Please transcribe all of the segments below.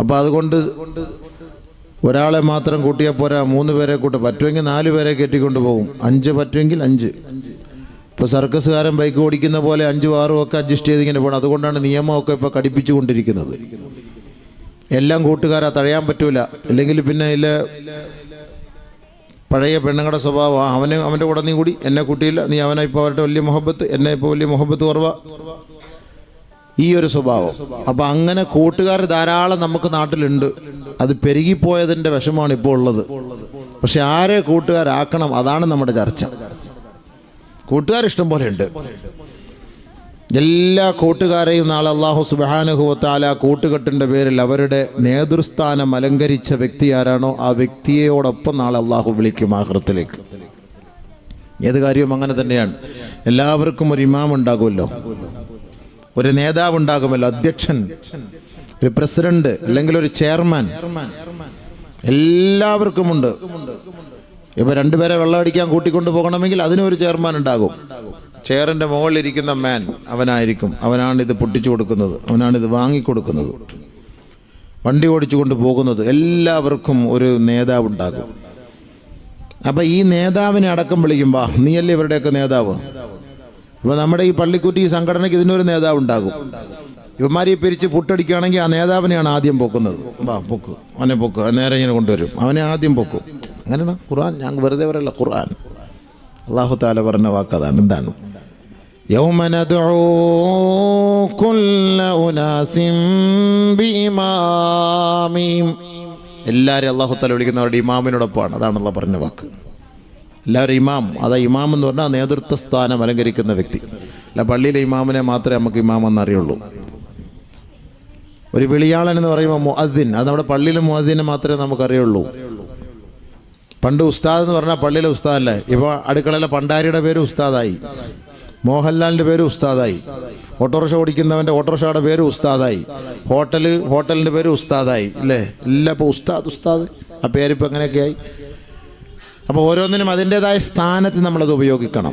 അപ്പോൾ അതുകൊണ്ട് ഒരാളെ മാത്രം കൂട്ടിയാൽ പോരാ. മൂന്ന് പേരെ കൂട്ട പറ്റുമെങ്കിൽ നാല് പേരെ കയറ്റിക്കൊണ്ട് പോകും. അഞ്ച് പറ്റുമെങ്കിൽ അഞ്ച്. ഇപ്പോൾ സർക്കസുകാരൻ ബൈക്ക് ഓടിക്കുന്ന പോലെ അഞ്ചും ആറും ഒക്കെ അഡ്ജസ്റ്റ് ചെയ്ത് ഇങ്ങനെ പോകണം അതുകൊണ്ടാണ് നിയമമൊക്കെ ഇപ്പോൾ കടിപ്പിച്ചുകൊണ്ടിരിക്കുന്നത്. എല്ലാം കൂട്ടുകാരാ തഴയാൻ പറ്റൂല. അല്ലെങ്കിൽ പിന്നെ ഇല്ല പഴയ പെണ്ണുങ്ങളുടെ സ്വഭാവം അവന് അവന്റെ കൂടെ നീ കൂടി എന്നെ കൂട്ടിയില്ല. നീ അവനെ ഇപ്പോൾ അവരുടെ വലിയ മുഹബത്ത് എന്നെ ഇപ്പോൾ വലിയ മുഹബത്ത് കുറവ ഈ ഒരു സ്വഭാവം. അപ്പം അങ്ങനെ കൂട്ടുകാർ ധാരാളം നമുക്ക് നാട്ടിലുണ്ട്. അത് പെരുകിപ്പോയതിന്റെ വിഷമാണ് ഇപ്പോൾ ഉള്ളത്. പക്ഷെ ആരെ കൂട്ടുകാരാക്കണം അതാണ് നമ്മുടെ ചർച്ച. കൂട്ടുകാരിഷ്ടം പോലെ ഉണ്ട്. എല്ലാ കൂട്ടുകാരെയും നാളെ അള്ളാഹു സുബാനുഹുവത്താല കൂട്ടുകെട്ടിന്റെ പേരിൽ അവരുടെ നേതൃസ്ഥാനം അലങ്കരിച്ച വ്യക്തി ആരാണോ ആ വ്യക്തിയോടൊപ്പം നാളെ അള്ളാഹു വിളിക്കും ആഹൃത്തിലേക്ക് ഏത് കാര്യവും അങ്ങനെ തന്നെയാണ്. എല്ലാവർക്കും ഒരു ഇമാം ഉണ്ടാകുമല്ലോ ഒരു നേതാവ് ഉണ്ടാകുമല്ലോ അധ്യക്ഷൻ ഒരു പ്രസിഡന്റ് അല്ലെങ്കിൽ ഒരു ചെയർമാൻ. എല്ലാവർക്കും എല്ലാവർക്കുമുണ്ട് ഇപ്പൊ രണ്ടുപേരെ വെള്ളം അടിക്കാൻ കൂട്ടിക്കൊണ്ട് പോകണമെങ്കിൽ അതിനും ഒരു ചെയർമാൻ ഉണ്ടാകും. ചെയറിന്റെ മുകളിലിരിക്കുന്ന മാൻ അവനായിരിക്കും. അവനാണ് ഇത് പൊട്ടിച്ചു കൊടുക്കുന്നത്. അവനാണ് ഇത് വാങ്ങിക്കൊടുക്കുന്നത്. വണ്ടി ഓടിച്ചു കൊണ്ട് പോകുന്നത് എല്ലാവർക്കും ഒരു നേതാവ് ഉണ്ടാകും. അപ്പൊ ഈ നേതാവിനെ അടക്കം വിളിക്കുമ്പോ നീയല്ലേ ഇവരുടെയൊക്കെ നേതാവ്? ഇപ്പോൾ നമ്മുടെ ഈ പള്ളിക്കുറ്റി ഈ സംഘടനയ്ക്ക് ഇതിനൊരു നേതാവ് ഉണ്ടാകും ഇവന്മാരെ പിരിച്ച് പുട്ടടിക്കുകയാണെങ്കിൽ ആ നേതാവിനെയാണ് ആദ്യം പൊക്കുന്നത്. വാ പൊക്ക്. അവനെ പൊക്ക്. നേരെ ഇങ്ങനെ കൊണ്ടുവരും. അവനെ ആദ്യം പൊക്കും. അങ്ങനെയാണ് ഖുർആൻ. ഞാൻ വെറുതെ പറയല്ല ഖുർആൻ. അള്ളാഹു താല പറഞ്ഞ വാക്കതാണ്. എന്താണ്? എല്ലാവരും അള്ളാഹു താല വിളിക്കുന്നവരുടെ ഇമാമിനോടൊപ്പമാണ്. അതാണല്ലോ പറഞ്ഞ വാക്ക്. എല്ലാവരും ഇമാം. അതാ ഇമാം എന്ന് പറഞ്ഞാൽ നേതൃത്വ സ്ഥാനം അലങ്കരിക്കുന്ന വ്യക്തി. അല്ല പള്ളിയിലെ ഇമാമിനെ മാത്രമേ നമുക്ക് ഇമാം എന്നറിയുള്ളൂ ഒരു വിളിയാളൻ എന്ന് പറയുമ്പോൾ മുഅദ്ദിൻ. അത് നമ്മുടെ പള്ളിയിലെ മുഅദ്ദിനെ മാത്രമേ നമുക്കറിയുള്ളൂ പണ്ട് ഉസ്താദ് എന്ന് പറഞ്ഞാൽ പള്ളിയിലെ ഉസ്താദല്ലേ? ഇപ്പോൾ അടുക്കളയിലെ പണ്ടാരിയുടെ പേര് ഉസ്താദായി. മോഹൻലാലിന്റെ പേര് ഉസ്താദായി. ഓട്ടോറിക്ഷ ഓടിക്കുന്നവന്റെ ഓട്ടോറിക്ഷയുടെ പേര് ഉസ്താദായി. ഹോട്ടൽ ഹോട്ടലിന്റെ പേര് ഉസ്താദായി. അല്ലേ എല്ലാം ഇപ്പോൾ ഉസ്താദ് ഉസ്താദ്. ആ പേരിപ്പോൾ എങ്ങനെയൊക്കെയായി? അപ്പോൾ ഓരോന്നിനും അതിന്റെതായ സ്ഥാനത്ത് നമ്മളത് ഉപയോഗിക്കണം.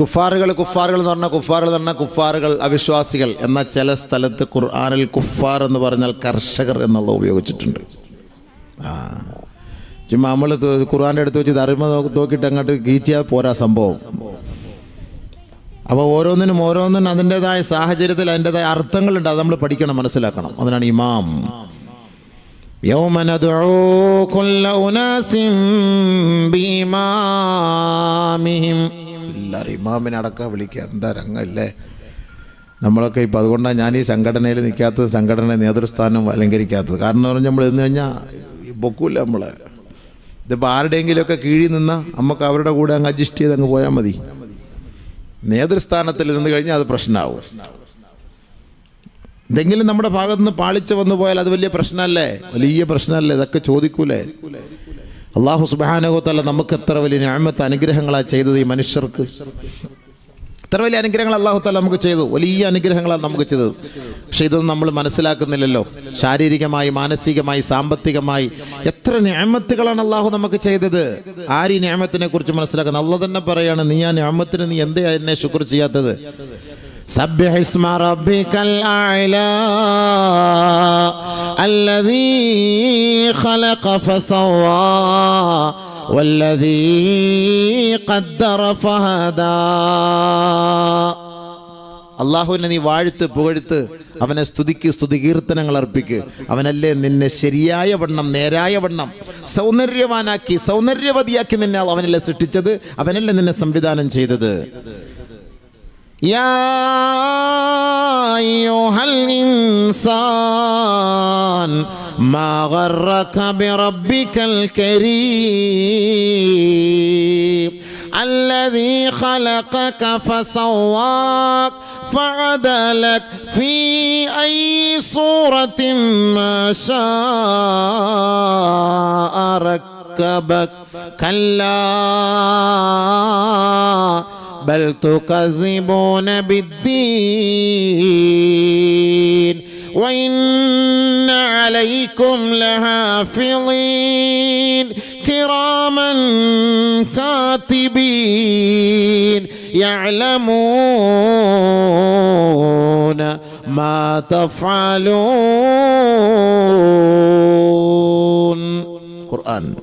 കുഫാറുകൾ കുഫാറുകൾ എന്ന് പറഞ്ഞാൽ കുഫാറുകൾ എന്ന് പറഞ്ഞാൽ കുഫാറുകൾ അവിശ്വാസികൾ എന്ന ചില സ്ഥലത്ത് ഖുർആാനിൽ കുഫാർ എന്ന് പറഞ്ഞാൽ കർഷകർ എന്നുള്ളത് ഉപയോഗിച്ചിട്ടുണ്ട്. ആ. ചുമ്മാ നമ്മൾ ഖുർആാന്റെ അടുത്ത് വെച്ച് ധർമ്മ നോക്കിയിട്ട് അങ്ങോട്ട് കീച്ചിയാൽ പോരാ സംഭവം. അപ്പോൾ ഓരോന്നിനും ഓരോന്നിനും അതിന്റെതായ സാഹചര്യത്തിൽ അതിന്റെതായ അർത്ഥങ്ങളുണ്ട് അത് നമ്മൾ പഠിക്കണം മനസ്സിലാക്കണം. അതിനാണ് ഇമാം. يوم ندعو كل أناس بإمامهم എല്ലാവരും ഇമാമിനെ അടക്കം വിളിക്കുക എന്താ രംഗമല്ലേ നമ്മളൊക്കെ ഇപ്പം അതുകൊണ്ടാണ് ഞാൻ ഈ സംഘടനയിൽ നിൽക്കാത്തത് സംഘടന നേതൃസ്ഥാനം അലങ്കരിക്കാത്തത് കാരണം എന്ന് പറഞ്ഞാൽ നമ്മൾ എന്ന് കഴിഞ്ഞാൽ പൊക്കൂല നമ്മളെ ഇതിപ്പോൾ ആരുടെയെങ്കിലുമൊക്കെ കീഴിൽ നിന്നാൽ നമുക്ക് അവരുടെ കൂടെ അങ്ങ് അഡ്ജസ്റ്റ് ചെയ്ത് അങ്ങ് പോയാൽ മതി നേതൃസ്ഥാനത്തിൽ നിന്ന് കഴിഞ്ഞാൽ അത് പ്രശ്നമാവും എന്തെങ്കിലും നമ്മുടെ ഭാഗത്തുനിന്ന് പാളിച്ച വന്നു പോയാൽ അത് വലിയ പ്രശ്നമല്ലേ? വലിയ പ്രശ്നമല്ലേ? ഇതൊക്കെ ചോദിക്കൂലേ? അള്ളാഹു സുബാനകത്തല്ല നമുക്ക് എത്ര വലിയ ഞാമത്ത് അനുഗ്രഹങ്ങളാണ് ചെയ്തത് ഈ മനുഷ്യർക്ക്. ഇത്ര വലിയ അനുഗ്രഹങ്ങൾ അള്ളാഹു താല നമുക്ക് ചെയ്തു. വലിയ അനുഗ്രഹങ്ങളാണ് നമുക്ക് ചെയ്തത്. പക്ഷെ ഇതൊന്നും നമ്മൾ മനസ്സിലാക്കുന്നില്ലല്ലോ. ശാരീരികമായി മാനസികമായി സാമ്പത്തികമായി എത്ര ഞാമത്തുകളാണ് അള്ളാഹു നമുക്ക് ചെയ്തത്? ആര് ഈ ഞാമത്തിനെ കുറിച്ച് മനസ്സിലാക്കുന്നത്? അള്ള തന്നെ പറയാണ് നീ ആ ഞാമത്തിന് നീ എന്തേ എന്നെ ശുക്ർ ചെയ്യാത്തത്? سبح اسم ربك الأعلى الذي خلق فسوى والذي قدر فهدى അള്ളാഹുവിനെ നീ വാഴ്ത്ത് പുകഴ്ത്ത് അവനെ സ്തുതിക്ക് സ്തുതി കീർത്തനങ്ങൾ അർപ്പിക്ക് അവനല്ലേ നിന്നെ ശരിയായ വണ്ണം നേരായ വണ്ണം സൗന്ദര്യവാനാക്കി സൗന്ദര്യവതിയാക്കി നിന്നെ അവനല്ലേ സൃഷ്ടിച്ചത് അവനല്ലേ നിന്നെ സംവിധാനം ചെയ്തത് يا أيها الإنسان ما غرك بربك الكريم؟ الذي خلقك فسواك فعدلك في أي صورة ما شاء ركبك. كلا بل تكذبون بالدين وإن عليكم لحافظين كراما كاتبين يعلمون ما تفعلون. قرآن.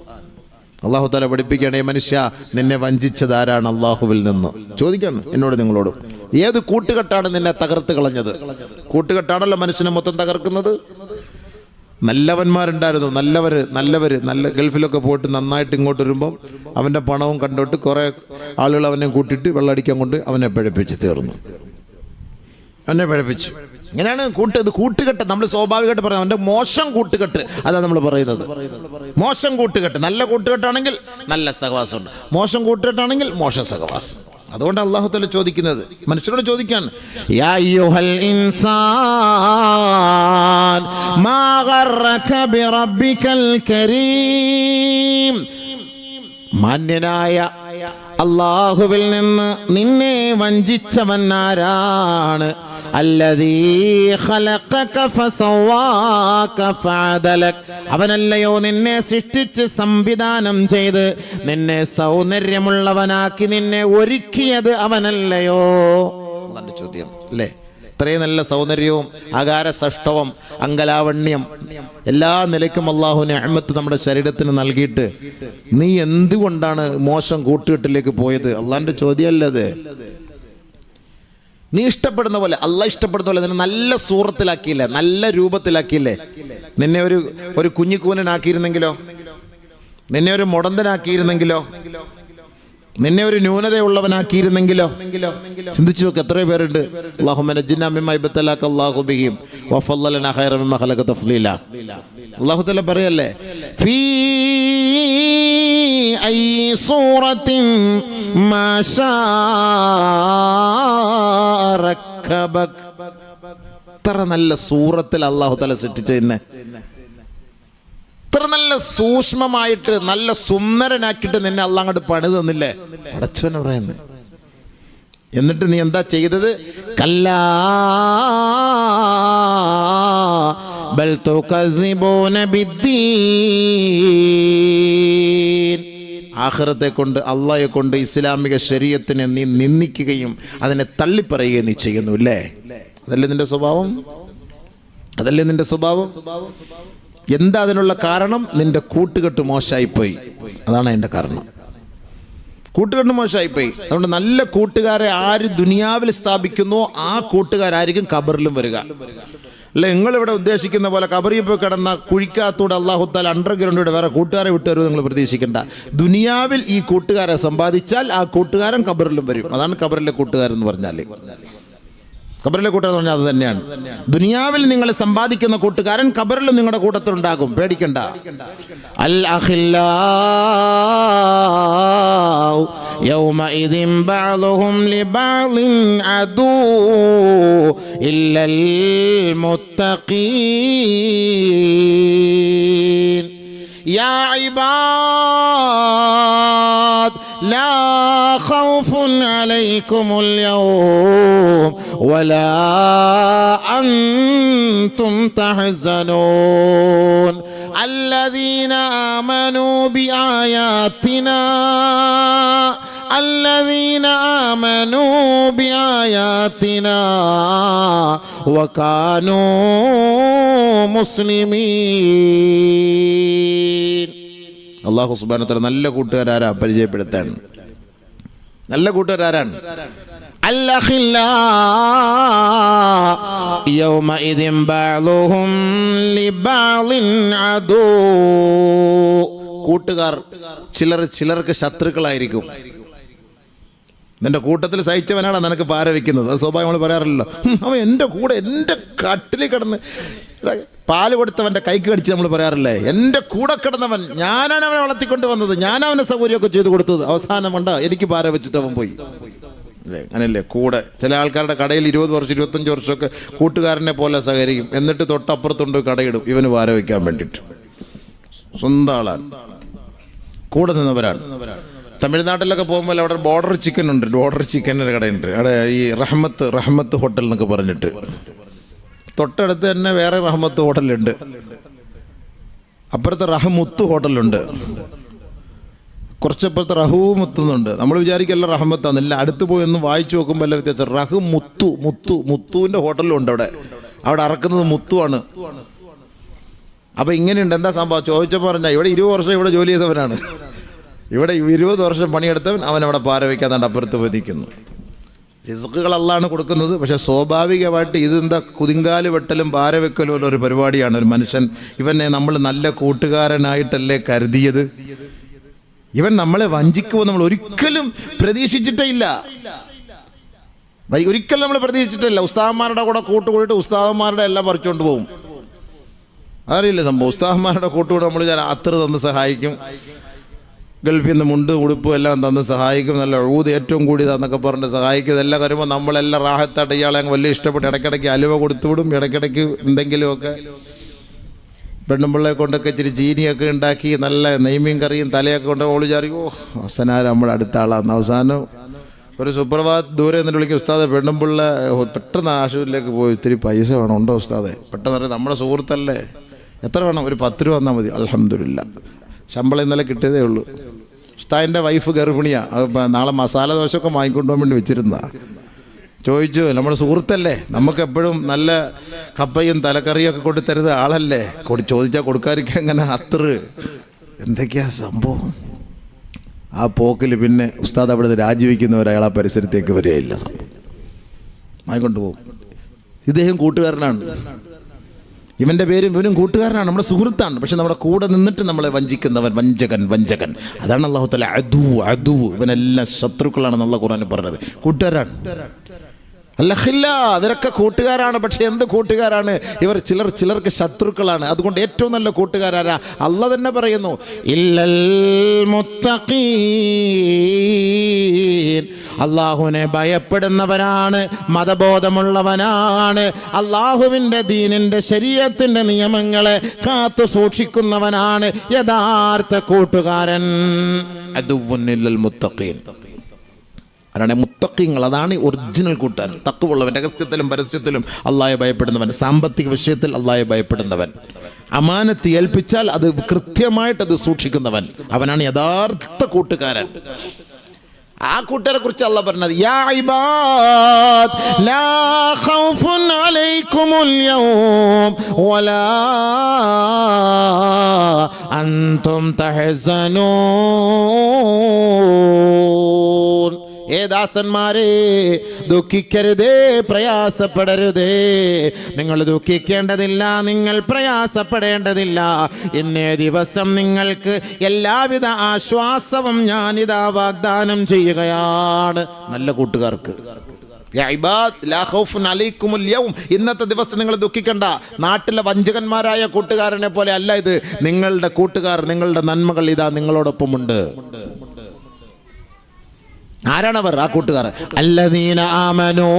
അള്ളാഹു തല പഠിപ്പിക്കണേ മനുഷ്യ നിന്നെ വഞ്ചിച്ചത് ആരാണ് അള്ളാഹുവിൽ നിന്ന്? ചോദിക്കണം എന്നോട് നിങ്ങളോട്. ഏത് കൂട്ടുകെട്ടാണ് നിന്നെ തകർത്ത് കളഞ്ഞത്? കൂട്ടുകെട്ടാണല്ലോ മനുഷ്യനെ മൊത്തം തകർക്കുന്നത്? നല്ലവന്മാരുണ്ടായിരുന്നു. നല്ലവര് നല്ലവര് നല്ല ഗൾഫിലൊക്കെ പോയിട്ട് നന്നായിട്ട് ഇങ്ങോട്ട് വരുമ്പം അവന്റെ പണവും കണ്ടോട്ട് കുറേ ആളുകൾ അവനെ കൂട്ടിയിട്ട് വെള്ളടിക്കാൻ കൊണ്ട് അവനെ പിഴപ്പിച്ച് തീർന്നു. അവനെ പിഴപ്പിച്ചു. ഇങ്ങനെയാണ് കൂട്ട് ഇത് കൂട്ടുകെട്ട്. നമ്മൾ സ്വാഭാവികമായിട്ട് പറയാം അവന്റെ മോശം കൂട്ടുകെട്ട്. അതാണ് നമ്മൾ പറയുന്നത്. മോശം കൂട്ടുകെട്ട്. നല്ല കൂട്ടുകെട്ടാണെങ്കിൽ നല്ല സഹവാസമുണ്ട്. മോശം കൂട്ടുകെട്ടാണെങ്കിൽ മോശം സഹവാസം. അതുകൊണ്ട് അള്ളാഹു തല ചോദിക്കുന്നത്. മനുഷ്യരോട് ചോദിക്കാൻ മാന്യനായ അള്ളാഹുവിൽ നിന്ന് നിന്നെ വഞ്ചിച്ചവൻ ആരാണ്? അവനല്ലയോ നിന്നെ സൃഷ്ടിച്ച് സംവിധാനം ചെയ്ത് നിന്നെ സൗന്ദര്യമുള്ളവനാക്കി നിന്നെ ഒരുക്കിയത് അവനല്ലയോ? ചോദ്യം അല്ലേ? ഇത്രയും നല്ല സൗന്ദര്യവും ആകാര സഷ്ടവും അങ്കലാവണ്യം എല്ലാ നിലയ്ക്കും അള്ളാഹുവിനെ അഹമ്മത്ത് നമ്മുടെ ശരീരത്തിന് നൽകിയിട്ട് നീ എന്തുകൊണ്ടാണ് മോശം കൂട്ടുകെട്ടിലേക്ക് പോയത്? അള്ളാന്റെ ചോദ്യമല്ലേ നീ ഇഷ്ടപ്പെടുന്ന പോലെ അല്ല ഇഷ്ടപ്പെടുന്ന പോലെ നിന്നെ നല്ല സൂറത്തിലാക്കിയില്ലേ നല്ല രൂപത്തിലാക്കിയില്ലേ? നിന്നെ ഒരു ഒരു കുഞ്ഞിക്കൂനനാക്കിയിരുന്നെങ്കിലോ? നിന്നെ ഒരു മുടന്തനാക്കിയിരുന്നെങ്കിലോ? നിന്നെ ഒരു ന്യൂനതയുള്ളവനാക്കിയിരുന്നെങ്കിലോ? ചിന്തിച്ചു നോക്ക് എത്ര പേരുണ്ട്. അള്ളാഹു തല പറയല്ലേ? ഫീ ഐ സൂറത്തിൻ നല്ല സൂറത്തിൽ അള്ളാഹു തല സൃഷ്ടിച്ച നല്ല സൂക്ഷ്മമായിട്ട് നല്ല സുന്ദരനാക്കിയിട്ട് നിന്നെ അല്ല അങ്ങോട്ട് പണി തന്നില്ലേ? അടച്ചവനെ പറയുന്നത് എന്നിട്ട് നീ എന്താ ചെയ്തത്? കല്ലാ ബൽ ബിദ്ദീൻ കൊണ്ട് അള്ളാഹെ കൊണ്ട് ഇസ്ലാമിക ശരീരത്തിനെ നീ നിന്ദിക്കുകയും അതിനെ തള്ളിപ്പറയുകയും നീ ചെയ്യുന്നു അല്ലേ? അതല്ലേ നിന്റെ സ്വഭാവം? അതല്ലേ നിന്റെ സ്വഭാവം? എന്താ അതിനുള്ള കാരണം? നിന്റെ കൂട്ടുകെട്ട് മോശമായിപ്പോയി. അതാണ് അതിന്റെ കാരണം. കൂട്ടുകെട്ട് മോശമായിപ്പോയി. അതുകൊണ്ട് നല്ല കൂട്ടുകാരെ ആര് ദുനിയാവിൽ സ്ഥാപിക്കുന്നു ആ കൂട്ടുകാരായിരിക്കും കബറിലും വരിക. അല്ല? നിങ്ങളിവിടെ ഉദ്ദേശിക്കുന്ന പോലെ കബറിയിൽ പോയി കിടന്ന കുഴിക്കാത്തൂടെ അള്ളാഹുത്താൽ അണ്ടർഗ്രൗണ്ടിലൂടെ വേറെ കൂട്ടുകാരെ വിട്ടുവരും നിങ്ങൾ പ്രതീക്ഷിക്കേണ്ട. ദുനിയാവിൽ ഈ കൂട്ടുകാരെ സമ്പാദിച്ചാൽ ആ കൂട്ടുകാരൻ കബറിലും വരും. അതാണ് കബറിലെ കൂട്ടുകാരെന്ന് പറഞ്ഞാൽ ഖബറിലെ കൂട്ടുകാർ എന്ന് പറഞ്ഞാൽ അത് തന്നെയാണ് ദുനിയാവിൽ നിങ്ങൾ സമ്പാദിക്കുന്ന കൂട്ടുകാരൻ ഖബറിലും നിങ്ങളുടെ കൂട്ടത്തിൽ ഉണ്ടാകും പേടിക്കണ്ട അൽ അഖില്ലാഉ യൗമഇദിൻ ബഅദുഹും ലിബഅദിൻ അദൂ ഇല്ലൽ മുത്തഖീൻ يا عباد لا خوف عليكم اليوم ولا أنتم تحزنون. الذين آمنوا بآياتنا الذين آمنوا بآياتنا وكانوا مسلمين. അള്ളാഹു സുബാനത്തോടെ നല്ല കൂട്ടുകാരാരാ പരിചയപ്പെടുത്താൻ നല്ല കൂട്ടുകാരാരാണ് الأخلاء يومئذ بعضهم لبعض عدو കൂട്ടുകാർ ചിലർ ചിലർക്ക് ശത്രുക്കളായിരിക്കും നിന്റെ കൂട്ടത്തിൽ സഹിച്ചവനാണ് നിനക്ക് പാര വെക്കുന്നത് അത് സ്വാഭാവികം നമ്മൾ പറയാറില്ലല്ലോ ഹും, അവൻ എൻ്റെ കൂടെ എൻ്റെ കട്ടിൽ കിടന്ന് എടാ, പാൽ കൊടുത്തവന്റെ കൈക്ക് കടിച്ച് നമ്മൾ പറയാറില്ലേ? എന്റെ കൂടെ കിടന്നവൻ ഞാനാണ് അവനെ വളർത്തിക്കൊണ്ട് വന്നത് ഞാൻ അവനെ സൗകര്യമൊക്കെ ചെയ്തു കൊടുത്തത്. അവസാനം കൊണ്ട് എനിക്ക് പാര വെച്ചിട്ട് അവൻ പോയി. അല്ലേ അങ്ങനെയല്ലേ? കൂടെ ചില ആൾക്കാരുടെ കടയിൽ ഇരുപത് വർഷം ഇരുപത്തഞ്ച് വർഷമൊക്കെ കൂട്ടുകാരനെ പോലെ സഹകരിക്കും. എന്നിട്ട് തൊട്ടപ്പുറത്തുണ്ട് കടയിടും. ഇവന് പാര വയ്ക്കാൻ വേണ്ടിയിട്ട്. സ്വന്തം ആളാണ്. കൂടെ നിന്നവരാണ്. തമിഴ്നാട്ടിലൊക്കെ പോകുമ്പോൾ അവിടെ ബോർഡർ ചിക്കൻ ഉണ്ട്. ബോർഡർ ചിക്കന്റെ കടയുണ്ട്. അവിടെ ഈ റഹ്മത്ത് റഹ്മത്ത് ഹോട്ടൽ എന്നൊക്കെ പറഞ്ഞിട്ട്. തൊട്ടടുത്ത് തന്നെ വേറെ റഹ്മത്ത് ഹോട്ടലുണ്ട്. അപ്പുറത്ത് റഹമുത്ത് ഹോട്ടലുണ്ട്. കുറച്ചപ്പുറത്ത് റഹു മുത്തുന്നുണ്ട്. നമ്മൾ വിചാരിക്കല്ല റഹമത്താന്ന്. അടുത്ത് പോയി ഒന്ന് വായിച്ചു നോക്കുമ്പോൾ എല്ലാം വ്യത്യാസം. റഹു മുത്തു മുത്തു മുത്തുവിന്റെ ഹോട്ടലും ഉണ്ട് അവിടെ. അവിടെ അറക്കുന്നത് മുത്തുവാണ്. അപ്പോൾ ഇങ്ങനെയുണ്ട്. എന്താ സംഭവം? ചോദിച്ചപ്പോൾ പറഞ്ഞാൽ ഇവിടെ ഇരുപത് വർഷം ഇവിടെ ജോലി ചെയ്തവനാണ്. ഇവിടെ ഇരുപത് വർഷം പണിയെടുത്തവൻ അവൻ അവിടെ പാര വയ്ക്കാതാണ്ട് അപ്പുറത്ത് പോയി നിൽക്കുന്നു. റിസ്ക്കുകൾ അല്ലാണ് കൊടുക്കുന്നത്. പക്ഷെ സ്വാഭാവികമായിട്ട് ഇതെന്താ കുതിങ്കാൽ വെട്ടലും പാര വെക്കലും ഉള്ള ഒരു പരിപാടിയാണ് ഒരു മനുഷ്യൻ. ഇവനെ നമ്മൾ നല്ല കൂട്ടുകാരനായിട്ടല്ലേ കരുതിയത്? ഇവൻ നമ്മളെ വഞ്ചിക്കുമെന്ന് നമ്മൾ ഒരിക്കലും പ്രതീക്ഷിച്ചിട്ടേ ഇല്ല ഒരിക്കലും നമ്മൾ പ്രതീക്ഷിച്ചിട്ടില്ല ഉസ്താദന്മാരുടെ കൂടെ കൂട്ടുകൂടിയിട്ട് ഉസ്താദന്മാരുടെ എല്ലാം പറിച്ചുകൊണ്ട് പോകും അതറിയില്ല സംഭവം? ഉസ്താദന്മാരുടെ കൂട്ടുകൂടെ നമ്മൾ ഞാൻ അത്ര തന്ന് സഹായിക്കും. ഗൾഫിൽ നിന്ന് മുണ്ട് ഉടുപ്പും എല്ലാം തന്ന് സഹായിക്കും. നല്ല ഊത് ഏറ്റവും കൂടി തന്നൊക്കെ പറഞ്ഞ് സഹായിക്കും. ഇതെല്ലാം വരുമ്പോൾ നമ്മളെല്ലാം റാഹത്തായിട്ട് ഇയാളെ അങ്ങ് വലിയ ഇഷ്ടപ്പെട്ട് ഇടയ്ക്കിടയ്ക്ക് അലുവ കൊടുത്തുവിടും ഇടയ്ക്കിടയ്ക്ക് എന്തെങ്കിലുമൊക്കെ പെണ്ണുമ്പിള്ളയെ കൊണ്ടൊക്കെ ഇച്ചിരി ചീനിയൊക്കെ ഉണ്ടാക്കി നല്ല നെയ്മീൻ കറിയും തലയൊക്കെ കൊണ്ട് ഓൾ വിചാരിക്കും അവസാനം നമ്മുടെ അടുത്ത ആളാന്ന് അവസാനം ഒരു സുപ്രഭാത് ദൂരെ എന്നിട്ട് വിളിക്കും ഉസ്താദെ പെണ്ണുമ്പിള്ള പെട്ടെന്ന് ആശുപത്രിയിലേക്ക് പോയി ഇത്തിരി പൈസ വേണം? ഉണ്ടോ ഉസ്താദെ? പെട്ടെന്ന് നമ്മുടെ സുഹൃത്തല്ലേ? എത്ര വേണം? ഒരു പത്ത് രൂപ തന്നാൽ മതി. അലഹമില്ല ശമ്പളം ഇന്നലെ കിട്ടിയതേ ഉള്ളൂ. ഉസ്താദിന്റെ വൈഫ് ഗർഭിണിയാണ് നാളെ മസാല ദോശയൊക്കെ വാങ്ങിക്കൊണ്ടുപോകാൻ വേണ്ടി വെച്ചിരുന്നതാണ് ചോദിച്ചു നമ്മുടെ സുഹൃത്തല്ലേ? നമുക്ക് എപ്പോഴും നല്ല കപ്പയും തലക്കറിയും ഒക്കെ കൊണ്ടു തരുന്ന ആളല്ലേ? കൊടു ചോദിച്ചാൽ കൊടുക്കാതിരിക്കാൻ എങ്ങനെ അത്ര? എന്തൊക്കെയാ സംഭവം? ആ പോക്കിൽ പിന്നെ ഉസ്താദ് അവിടുന്ന് രാജിവെക്കുന്നവർ അയാൾ ആ പരിസരത്തേക്ക് വരികയില്ല സംഭവം. വാങ്ങിക്കൊണ്ട് പോകും ഇദ്ദേഹം കൂട്ടുകാരനാണ്. ഇവന്റെ പേരും ഇവനും കൂട്ടുകാരനാണ് നമ്മുടെ സുഹൃത്താണ്. പക്ഷെ നമ്മുടെ കൂടെ നിന്നിട്ട് നമ്മളെ വഞ്ചിക്കുന്നവൻ വഞ്ചകൻ വഞ്ചകൻ. അതാണ് അള്ളാഹു തല അദു അദു. ഇവനെല്ലാം ശത്രുക്കളാണ് നല്ല ഖുറാൻ പറഞ്ഞത്. കൂട്ടുകാരാണ്. അല്ലഹില്ല ഇവരൊക്കെ കൂട്ടുകാരാണ് പക്ഷെ എന്ത് കൂട്ടുകാരാണ്? ഇവർ ചിലർ ചിലർക്ക് ശത്രുക്കളാണ്. അതുകൊണ്ട് ഏറ്റവും നല്ല കൂട്ടുകാരാരാ അല്ല തന്നെ പറയുന്നു ഇല്ലൽ മുത്തഖീൻ. അള്ളാഹുവിനെ ഭയപ്പെടുന്നവനാണ് മതബോധമുള്ളവനാണ്. അള്ളാഹുവിന്റെ ദീനിന്റെ ശരീരത്തിന്റെ നിയമങ്ങളെ കാത്തു സൂക്ഷിക്കുന്നവനാണ് യഥാർത്ഥ കൂട്ടുകാരൻ. മുത്തക്കിങ്ങൾ അതാണ് ഒറിജിനൽ കൂട്ടാൻ തക്കുവുള്ളവൻ രഹസ്യത്തിലും പരസ്യത്തിലും അള്ളാഹെ ഭയപ്പെടുന്നവൻ. സാമ്പത്തിക വിഷയത്തിൽ അള്ളാഹെ ഭയപ്പെടുന്നവൻ. അമാനത്ത് ഏൽപ്പിച്ചാൽ അത് കൃത്യമായിട്ട് അത് സൂക്ഷിക്കുന്നവൻ. അവനാണ് യഥാർത്ഥ കൂട്ടുകാരൻ. ആ കൂട്ടരെ കുറിച്ച് അല്ല പറഞ്ഞത് യാ ഇബാദ് ലാ ഖൗഫുൻ അലൈക്കുമുൽ യൗം വലാ അൻതും തഹസനൂൻ. ഏ ദാസന്മാരെ ദുഃഖിക്കരുതേ പ്രയാസപ്പെടരുതേ. നിങ്ങൾ ദുഃഖിക്കേണ്ടതില്ല നിങ്ങൾ പ്രയാസപ്പെടേണ്ടതില്ല. ഇന്നേ ദിവസം നിങ്ങൾക്ക് എല്ലാവിധ ആശ്വാസവും ഞാൻ ഇതാ വാഗ്ദാനം ചെയ്യുകയാണ്. നല്ല കൂട്ടുകാർക്ക്. ഇന്നത്തെ ദിവസം നിങ്ങൾ ദുഃഖിക്കണ്ട. നാട്ടിലെ വഞ്ചകന്മാരായ കൂട്ടുകാരനെ പോലെ അല്ല ഇത്. നിങ്ങളുടെ കൂട്ടുകാർ നിങ്ങളുടെ നന്മകൾ ഇതാ നിങ്ങളോടൊപ്പമുണ്ട്. ആരാണവർ ആ കൂട്ടുകാർ? അല്ലദീന ആമനോ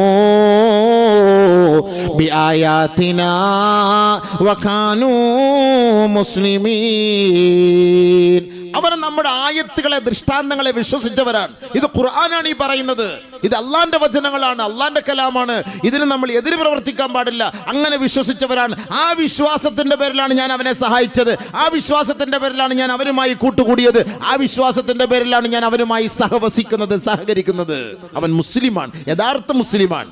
മുസ്ലിമീൻ. അവർ നമ്മുടെ ആയത്തുകളെ ദൃഷ്ടാന്തങ്ങളെ വിശ്വസിച്ചവരാണ്. ഇത് ഖുർആനാണ് ഈ പറയുന്നത്. ഇത് അള്ളാന്റെ വചനങ്ങളാണ് അള്ളാന്റെ കലാമാണ്. ഇതിന് നമ്മൾ എതിര് പ്രവർത്തിക്കാൻ പാടില്ല. അങ്ങനെ വിശ്വസിച്ചവരാണ്. ആ വിശ്വാസത്തിന്റെ പേരിലാണ് ഞാൻ അവനെ സഹായിച്ചത്. ആ വിശ്വാസത്തിന്റെ പേരിലാണ് ഞാൻ അവനുമായി കൂട്ടുകൂടിയത്. ആ വിശ്വാസത്തിന്റെ പേരിലാണ് ഞാൻ അവനുമായി സഹവസിക്കുന്നത് സഹകരിക്കുന്നത്. അവൻ മുസ്ലിമാണ് യഥാർത്ഥ മുസ്ലിമാണ്.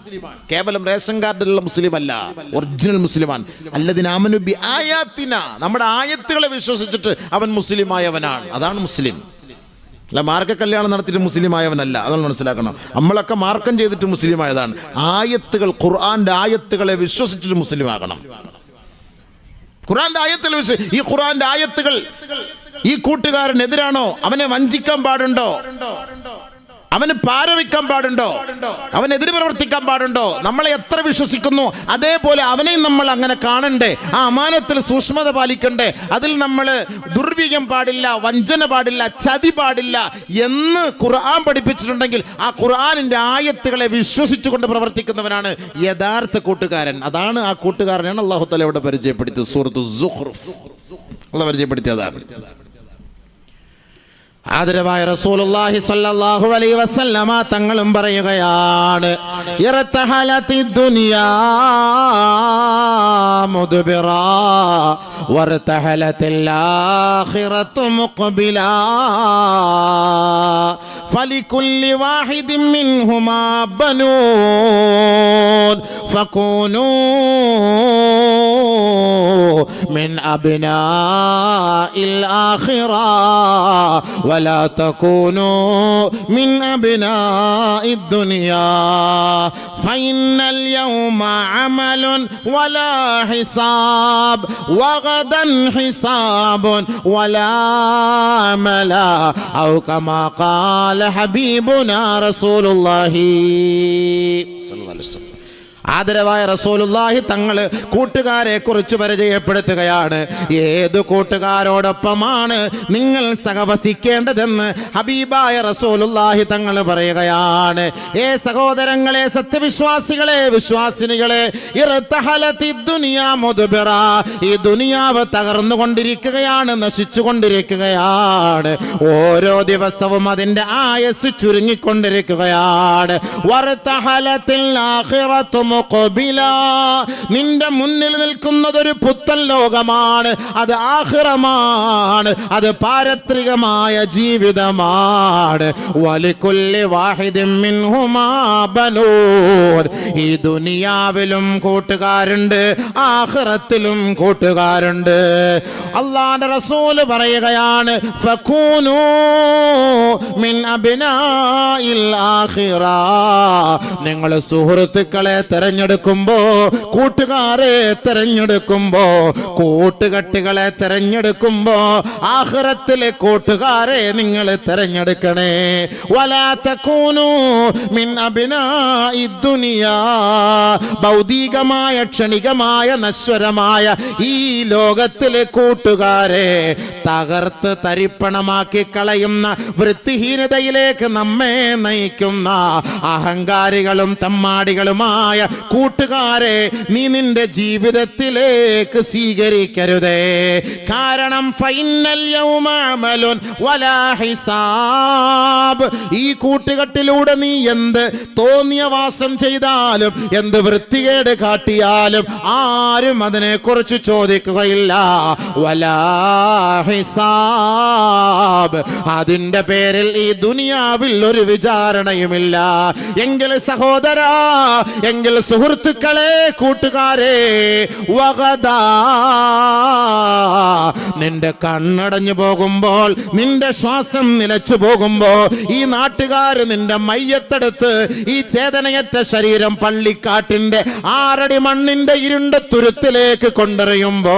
കേവലം റേഷൻ കാർഡിലുള്ള മുസ്ലിം അല്ല ഒറിജിനൽ മുസ്ലിമാണ്. അല്ലതിനാമനുബി ആയാത്തിന നമ്മുടെ ആയത്തുകളെ വിശ്വസിച്ചിട്ട് അവൻ മുസ്ലിമായവനാണ്. അതാണ് മുസ്ലിം. അല്ല മാർക്ക കല്യാണം നടത്തിയിട്ട് മുസ്ലിമായവനല്ല. അതാണ് മനസ്സിലാക്കണം. നമ്മളൊക്കെ മാർക്കം ചെയ്തിട്ട് മുസ്ലിമായതാണ്. ആയത്തുകൾ ഖുർആന്റെ ആയത്തുകളെ വിശ്വസിച്ചിട്ട് മുസ്ലിം ആകണം ഖുർആന്റെ ആയത്തുകൾ ഈ ഖുർആന്റെ ആയത്തുകൾ ഈ കൂട്ടുകാരൻ കൂട്ടുകാരനെതിരാണോ? അവനെ വഞ്ചിക്കാൻ പാടുണ്ടോ? അവന് പാരവിക്കാൻ പാടുണ്ടോ? അവനെതിര് പ്രവർത്തിക്കാൻ പാടുണ്ടോ? നമ്മളെ എത്ര വിശ്വസിക്കുന്നു? അതേപോലെ അവനെയും നമ്മൾ അങ്ങനെ കാണണ്ടേ? ആ അമാനത്തിൽ സൂക്ഷ്മത പാലിക്കണ്ടേ? അതിൽ നമ്മൾ ദുർവീകം പാടില്ല വഞ്ചന പാടില്ല ചതി പാടില്ല എന്ന് ഖുർആൻ പഠിപ്പിച്ചിട്ടുണ്ടെങ്കിൽ ആ ഖുർആനിന്റെ ആയത്തുകളെ വിശ്വസിച്ചുകൊണ്ട് പ്രവർത്തിക്കുന്നവനാണ് യഥാർത്ഥ കൂട്ടുകാരൻ. അതാണ് ആ കൂട്ടുകാരനാണ് അള്ളാഹു തലയോടെ പരിചയപ്പെടുത്തിയത്. സുഹൃത്ത് സുഹ്റുഫ് അള്ള പരിചയപ്പെടുത്തിയതാണ് ആദരവായ റസൂലുള്ളാഹി സ്വല്ലല്ലാഹു അലൈഹി വസല്ലമ തങ്ങളും പറയുകയാണ് ഇറത്തഹലത്തി ദുനിയാ മുദ്ബിറ വർതഹലത്തിൽ ആഖിറത്തു മുഖ്ബിലാ. فلكل واحد منهما بنون. فكونوا من أبناء الآخرة ولا تكونوا من أبناء الدنيا. فإن اليوم عمل ولا حساب وغدا حساب ولا عمل أو كما قال حبيبنا رسول الله. صلى الله عليه وسلم. ആദരവായ റസൂലുള്ളാഹി തങ്ങൾ കൂട്ടുകാരെ കുറിച്ച് പരിചയപ്പെടുത്തുകയാണ്. ഏത് കൂട്ടുകാരോടൊപ്പമാണ് നിങ്ങൾ സഹവസിക്കേണ്ടതെന്ന് ഹബീബായ റസൂലുള്ളാഹി തങ്ങൾ പറയുകയാണ്. ഏ സഹോദരങ്ങളെ സത്യവിശ്വാസികളെ വിശ്വാസിനികളെ ഈ ദുനിയാവ് തകർന്നുകൊണ്ടിരിക്കുകയാണ് നശിച്ചുകൊണ്ടിരിക്കുകയാണ് ഓരോ ദിവസവും അതിന്റെ ആയസ് ചുരുങ്ങിക്കൊണ്ടിരിക്കുകയാണ്. വർത്തഹലത്തിൽ ആഖിറത്തു മുഖബില നിന്റെ മുന്നിൽ നിൽക്കുന്നത് ഒരു പുത്തൻ ലോകമാണ്. അത് ആഹ്റമാണ്. അത് പാരത്രികമായ ജീവിതമാണ്. വലിക്കുല്ലി വാഹിദിൻ ഈ ദുനിയാവിലും കൂട്ടുകാരുണ്ട്. ആഖിറത്തിലും കൂട്ടുകാരുണ്ട്. അള്ളാന്റെ റസൂൽ പറയുകയാണ് ഫകൂനൂ മിൻ ആഖിറ. നിങ്ങൾ സുഹൃത്തുക്കളെ തെരഞ്ഞെടുക്കുമ്പോ കൂട്ടുകാരെ തെരഞ്ഞെടുക്കുമ്പോ കൂട്ടുകെട്ടുകളെ തെരഞ്ഞെടുക്കുമ്പോ ആഹ്റത്തിലെ കൂട്ടുകാരെ നിങ്ങൾ തെരഞ്ഞെടുക്കണേ. വലാത്തക്കൂനു മിൻ അബിനായി ദുനിയാ. ഭൗതികമായ ക്ഷണികമായ നശ്വരമായ ഈ ലോകത്തിലെ കൂട്ടുകാരെ തകർത്ത് തരിപ്പണമാക്കി കളയുന്ന വൃത്തിഹീനതയിലേക്ക് നമ്മെ നയിക്കുന്ന അഹങ്കാരികളും തമ്മാടികളുമായ കൂട്ടുകാരെ നീ നിന്റെ ജീവിതത്തിലേക്ക് സ്വീകരിക്കരുതേ. കാരണം ഫൈനൽ ഹിസാബ്. ഈ കൂട്ടുകെട്ടിലൂടെ നീ എന്ത് തോന്നിയ വാസം ചെയ്താലും എന്ത് വൃത്തികേട് കാട്ടിയാലും ആരും അതിനെ കുറിച്ച് ചോദിക്കുകയില്ല. വലാ ഹിസാബ്. അതിന്റെ പേരിൽ ഈ ദുനിയാവിൽ ഒരു വിചാരണയുമില്ല. എങ്കിൽ സഹോദരാ എങ്കിൽ സുഹൃത്തുക്കളെ കൂട്ടുകാരെ വകത നിന്റെ കണ്ണടഞ്ഞു പോകുമ്പോൾ നിന്റെ ശ്വാസം നിലച്ചു പോകുമ്പോ ഈ നാട്ടുകാർ നിന്റെ മയ്യത്തെടുത്ത് ഈ ചേതനയറ്റ ശരീരം പള്ളിക്കാട്ടിന്റെ ആറടി മണ്ണിന്റെ ഇരുണ്ട തുരുത്തിലേക്ക് കൊണ്ടെറിയുമ്പോ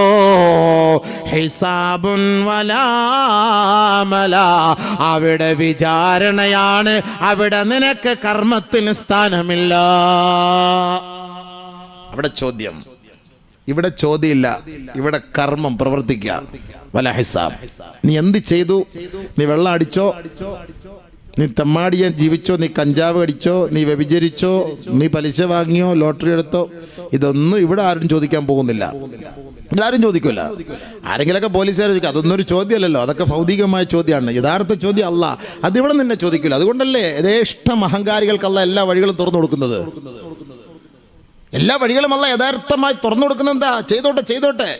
ഹിസാബുൻ വലാമല അവിടെ വിചാരണയാണ് അവിടെ നിനക്ക് കർമ്മത്തിന് സ്ഥാനമില്ല. അവിടെ ചോദ്യം. ഇവിടെ ചോദ്യമില്ല ഇവിടെ കർമ്മം പ്രവർത്തിക്കാം വല ഹിസാബ്. നീ എന്ത് ചെയ്തു? നീ വെള്ളം അടിച്ചോ? നീ തെമ്മാടിയ ജീവിച്ചോ? നീ കഞ്ചാവ് അടിച്ചോ നീ വ്യഭിചരിച്ചോ? നീ പലിശ വാങ്ങിയോ? ലോട്ടറി എടുത്തോ? ഇതൊന്നും ഇവിടെ ആരും ചോദിക്കാൻ പോകുന്നില്ല. എല്ലാരും ചോദിക്കില്ല ആരെങ്കിലൊക്കെ പോലീസുകാർ ചോദിക്കും അതൊന്നും ഒരു ചോദ്യമല്ലല്ലോ. അതൊക്കെ ഭൗതികമായ ചോദ്യമാണ്. യഥാർത്ഥ ചോദ്യം അല്ല അതിവിടെ നിന്നെ ചോദിക്കില്ല അതുകൊണ്ടല്ലേ യഥേഷ്ടം അഹങ്കാരികൾക്കല്ല എല്ലാ വഴികളും തുറന്നു കൊടുക്കുന്നത്. എല്ലാ വഴികളും അല്ല യഥാർത്ഥമായി തുറന്നു കൊടുക്കുന്ന എന്താ? ചെയ്തോട്ടെ ചെയ്തോട്ടെ.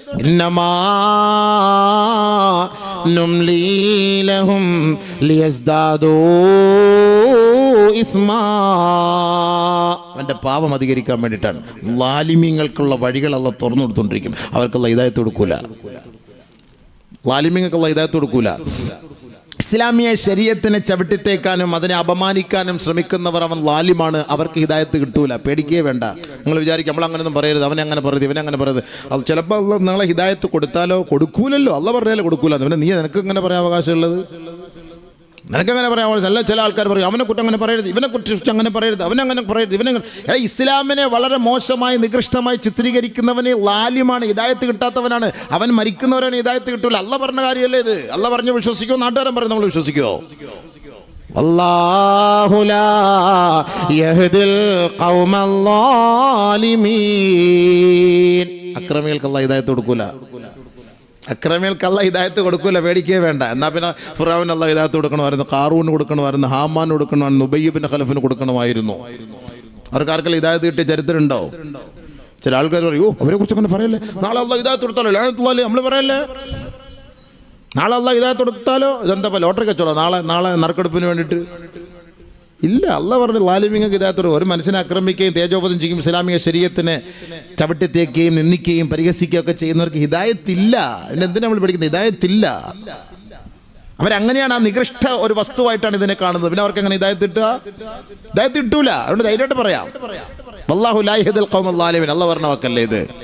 അവന്റെ പാപം അധികരിക്കാൻ വേണ്ടിയിട്ടാണ്. ലാലിമ്യങ്ങൾക്കുള്ള വഴികളല്ല തുറന്നു കൊടുത്തോണ്ടിരിക്കും അവർക്കുള്ള ഇതായത്ത് കൊടുക്കൂല. ലാലിമ്യങ്ങൾക്കുള്ള ഇതായത്ത് കൊടുക്കൂല. ഇസ്ലാമിയ ശരീരത്തിനെ ചവിട്ടിത്തേക്കാനും അതിനെ അപമാനിക്കാനും ശ്രമിക്കുന്നവർ അവൻ ലാലിമാണ്. അവർക്ക് ഹിദായത്ത് കിട്ടൂല. പേടിക്കുകയേ വേണ്ട. നിങ്ങൾ വിചാരിക്കും നമ്മൾ അങ്ങനെയൊന്നും പറയരുത്. അവനെ അങ്ങനെ പറയരുത് ഇവനെ അങ്ങനെ പറയരുത്. അത് ചിലപ്പോൾ നിങ്ങളെ ഹിദായത്ത് കൊടുത്താലോ കൊടുക്കൂലല്ലോ. അല്ല പറഞ്ഞാലോ കൊടുക്കൂല. പിന്നെ നീ നിനക്ക് ഇങ്ങനെ പറയാൻ അവകാശമുള്ളത്? നിനക്കങ്ങനെ പറയാൻ. അല്ല ചില ആൾക്കാർ പറയും അവനെ കുറ്റം അങ്ങനെ പറയരുത് ഇവനെ കുറിച്ച് അങ്ങനെ പറയരുത് അവനങ്ങനെ പറയരുത് ഇവനെ ഇസ്ലാമിനെ വളരെ മോശമായി നികൃഷ്ടമായി ചിത്രീകരിക്കുന്നവന് ലാല്യമാണ് ഇതായത്ത് കിട്ടാത്തവനാണ്. അവൻ മരിക്കുന്നവരാണ് ഇതായത്ത് കിട്ടൂല. അല്ല പറഞ്ഞ കാര്യമല്ലേ ഇത്? അല്ല പറഞ്ഞ് വിശ്വസിക്കുമോ നാട്ടുകാരൻ പറയും നമ്മൾ വിശ്വസിക്കുമോ അക്രമികൾക്ക് അല്ല ഇതായത്ത് കൊടുക്കൂല. അക്രമികൾക്ക് അല്ല ഹിദായത്ത് കൊടുക്കൂല പേടിക്കേ വേണ്ട. എന്നാൽ പിന്നെ ഫിറാവിന് അല്ല ഹിദായത്ത് കൊടുക്കണമായിരുന്നു കാറൂന് കൊടുക്കണമായിരുന്നു ഹാമാൻ കൊടുക്കണമായിരുന്നു ഉബയ്യബിന്റെ ഖലഫിന് കൊടുക്കണമായിരുന്നു. അവർക്ക് ആർക്കെല്ലാം ഹിദായത്ത് കിട്ടിയ ചരിത്രമുണ്ടോ? ചില ആൾക്കാർ പറയൂ അവരെ കുറിച്ച് അങ്ങനെ പറയല്ലേ? നാളെ അല്ല ഹിദായത്ത് കൊടുത്താലോ? ലാനത്തുള്ളാലേ നമ്മൾ പറയല്ലേ? നാളെ അല്ല ഹിദായത്ത് കൊടുത്താലോ? ഇതെന്താ ലോട്ടറി കച്ചോളോ നാളെ നാളെ നറുക്കെടുപ്പിന് വേണ്ടിയിട്ട് ഇല്ല അല്ല പറഞ്ഞു ലാലിമിങ്ങൾക്ക് ഇതാകത്തോട് ഒരു മനുഷ്യനെ ആക്രമിക്കുകയും തേജോപതം ചെയ്യും ഇസ്ലാമിക ശരീരത്തിനെ ചവിട്ടിത്തേക്കുകയും നിന്ദിക്കുകയും പരിഹസിക്കുകയും ഒക്കെ ചെയ്യുന്നവർക്ക് ഹിദായത്തില്ല. പിന്നെ എന്തിനാ നമ്മൾ പഠിക്കുന്നത്? ഹിദായത്തില്ല. അവരങ്ങനെയാണ് ആ നികൃഷ്ട ഒരു വസ്തുവായിട്ടാണ് ഇതിനെ കാണുന്നത്. പിന്നെ അവർക്ക് എങ്ങനെ ഇതായത് കിട്ടുക? ഇതായത് കിട്ടൂല. അതുകൊണ്ട് ധൈര്യമായിട്ട് പറയാം. വല്ലാഹു ലാഹിദൽ ഖൗമൽ ലാലിമിൻ. പറഞ്ഞ വാക്കല്ലേ ഇത്?